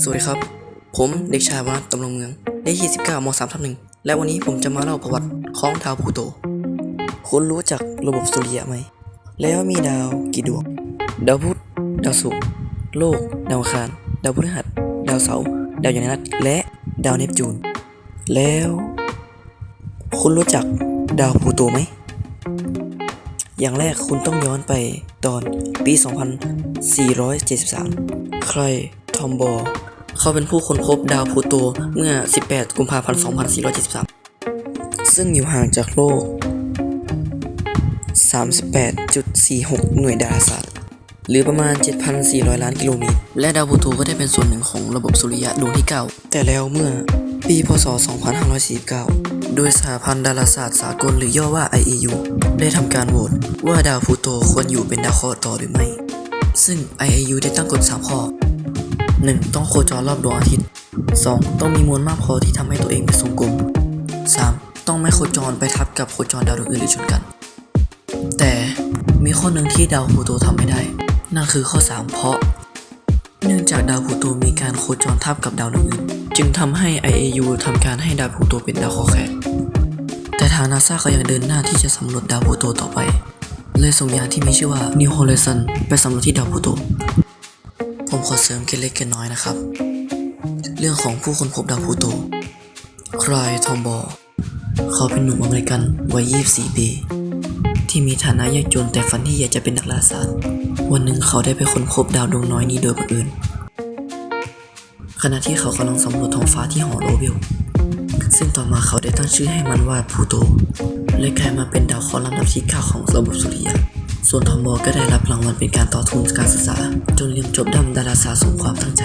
สวัสดีครับ ผมเด็กชายวนัทตำรงเมืองเลขที่19ม3ทับหนึ่งและวันนี้ผมจะมาเล่าประวัติของดาวพลูโต คุณรู้จักระบบสุริยะไหม แล้วมีดาวกี่ดวง ดาวพุธ ดาวศุกร์ โลก ดาวอังคาร ดาวพฤหัส ดาวเสาร์ ดาวยูเรนัส และดาวเนปจูน แล้ว คุณรู้จักดาวพลูโตไหม อย่างแรกคุณต้องย้อนไปตอนปี 2473 ใครทอมบอร์ เขาเป็นผู้ค้นพบดาวพลูโตเมื่อ 18 กุมภาพันธ์ 2473 ซึ่งอยู่ห่างจากโลก 38.46 หน่วยดาราศาสตร์ หรือประมาณ 7,400 ล้านกิโลเมตร และดาวพลูโตก็ได้เป็นส่วนหนึ่งของระบบสุริยะดวงที่ 9 แต่แล้วเมื่อปีพศ 2549 โดยสหพันธ์ดาราศาสตร์สากลหรือย่อว่า IAU ได้ทำการโหวตว่าดาวพลูโตควรอยู่เป็นดาวเคราะห์ต่อหรือไม่ ซึ่ง IAU ได้ตั้งกฎ 3 ข้อ 1. ต้องโคจรรอบดวงอาทิตย์ 2. ต้องมีมวลมากพอที่ทำให้ตัวเองเป็นทรงกลม 3. ต้องไม่โคจรไปทับกับโคจรดาวดวงอื่นหรือชนกัน แต่มีข้อหนึ่งที่ดาวพลูโตทำไม่ได้ นั่นคือข้อ 3 เพราะ เนื่องจากดาวพลูโตมีการโคจรทับกับดาวดวงอื่น จึงทำให้ IAU ทำการให้ดาวพลูโตเป็นดาวเคราะห์แคร์แต่ทางนาซาก็ยังเดินหน้าที่จะสำรวจดาวพลูโตต่อไป เลยส่งยานที่มีชื่อว่า New Horizon ไปสำรวจที่ดาวพลูโต ผมขอเสริมเกร็ดเล็กเกร็ดน้อยนะครับ เรื่องของผู้คนพบดาวพลูโต คลายทอมบอเขาเป็นหนุ่มอเมริกันวัย 24 ปี ที่มีฐานะยากจนแต่ฝันที่อยากจะเป็นนักล่าศาสตร์วันหนึ่งเขาได้ไปค้นพบดาวดวงน้อยนี้โดยบังเอิญขณะที่เขากำลังสำรวจท้องฟ้าที่หอโรเวลซึ่งต่อมาเขาได้ตั้งชื่อให้มันว่าพลูโต และกลายมาเป็นดาวเคราะห์ลำดับที่9ของระบบสุริยะ ส่วนทอมบอก็ได้รับรางวัลเป็นการต่อทุนการศึกษา จนเรียนจบด้านดาราศาสตร์สมความตั้งใจ